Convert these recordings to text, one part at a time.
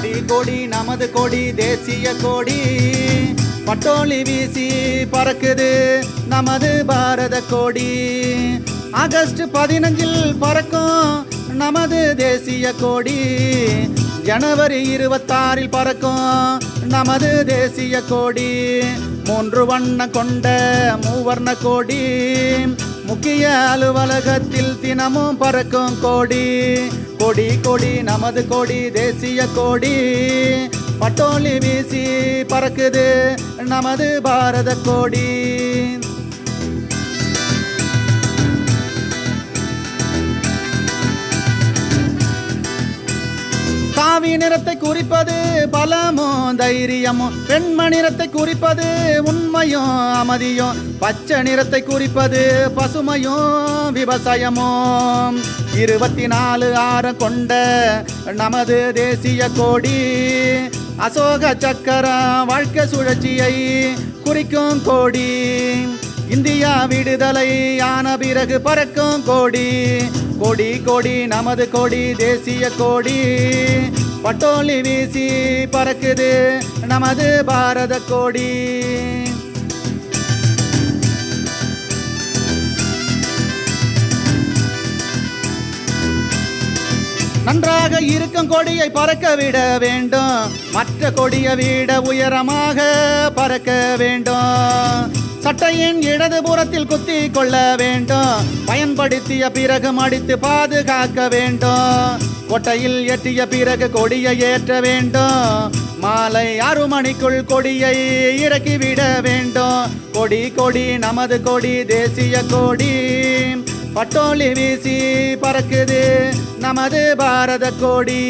கொடி கொடி நமது கொடி தேசிய கொடி. பட்டோலி வீசி பறக்குது நமது பாரத கொடி. ஆகஸ்ட் பதினஞ்சில் பறக்கும் நமது தேசிய கொடி. ஜனவரி இருபத்தாறில் பறக்கும் நமது தேசிய கொடி. மூன்று வண்ணம் கொண்ட மூவர்ண கொடி. முக்கிய அலுவலகத்தில் தினமும் பறக்கும் கோடி. கொடி கொடி நமது கொடி தேசிய கொடி. பட்டோலி வீசி பறக்குது நமது பாரத கொடி. காவி நிறத்தை குறிப்பது பலமோ தைரியமும் வெண்ம நிறத்தை குறிப்பது உண்மையோ அமைதியும் பச்சை நிறத்தை குறிப்பது பசுமையோ விவசாயமோ. இருபத்தி நாலு ஆறு கொண்ட நமது தேசிய கொடி அசோக சக்கர வாழ்க்கை சுழற்சியை குறிக்கும் கோடி. இந்தியா விடுதலை ஆன பிறகு பறக்கும் கோடி. கொடி கொடி நமது கொடி தேசிய கொடி. பட்டோலி வீசி பறக்குது நமது பாரத கொடி. நன்றாக இருக்கும் கொடியை பறக்க விட வேண்டும். மற்ற கொடியை விட உயரமாக பறக்க வேண்டும். சட்டையின் இடதுபுறத்தில் குத்தி கொள்ள வேண்டும். பயன்படுத்திய பிறகு மடித்து பாதுகாக்க வேண்டும். கொட்டையில் ஏற்றிய பிறகு கொடியை ஏற்ற வேண்டும். மாலை ஆறு மணிக்குள் கொடியை இறக்கிவிட வேண்டும். கொடி கொடி நமது கொடி தேசிய கொடி. பட்டோலி வீசி பறக்குது நமது பாரத கொடி.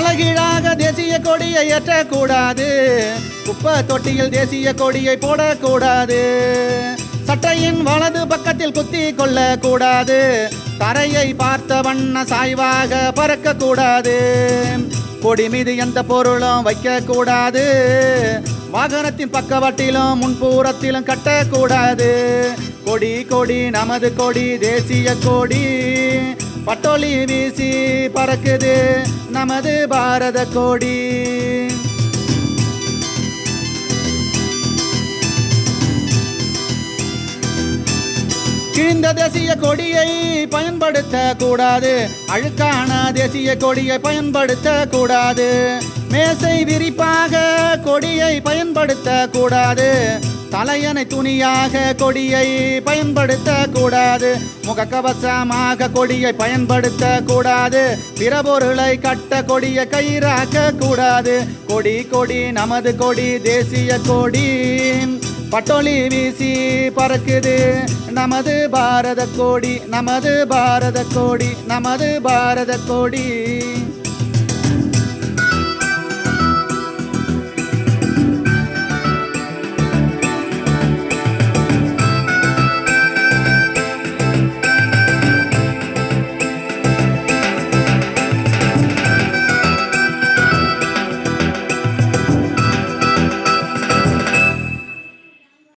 தலைகீழாக தேசிய கொடியை ஏற்றக்கூடாது. குப்பை தொட்டியில் தேசிய கொடியை போடக்கூடாது. சட்டையின் வலது பக்கத்தில் குத்தி கொள்ளக்கூடாது. தரையை பார்த்த வண்ண சாய்வாக பறக்கக்கூடாது. கொடி மீது எந்த பொருளும் வைக்கக்கூடாது. வாகனத்தின் பக்கவாட்டிலும் முன்பூரத்திலும் கட்டக்கூடாது. கொடி கொடி நமது கொடி தேசிய கொடி. பட்டோலி வீசி பறக்குது நமது பாரத கோடி. கிழிந்த தேசிய கொடியை பயன்படுத்த கூடாது. அழுக்கான தேசிய கொடியை பயன்படுத்த கூடாது. மேசை விரிப்பாக கொடியை பயன்படுத்த கூடாது தலையணை துணியாக கொடியை பயன்படுத்த கூடாது முகக்கவசமாக கொடியை பயன்படுத்த கூடாது பிற பொருளை கட்ட கொடியை கயிறாக்க கூடாது கொடி கொடி நமது கொடி தேசிய கொடி. பட்டோலி வீசி பறக்குது. நமது பாரத கோடி நமது பாரத கோடி நமது பாரத கோடி.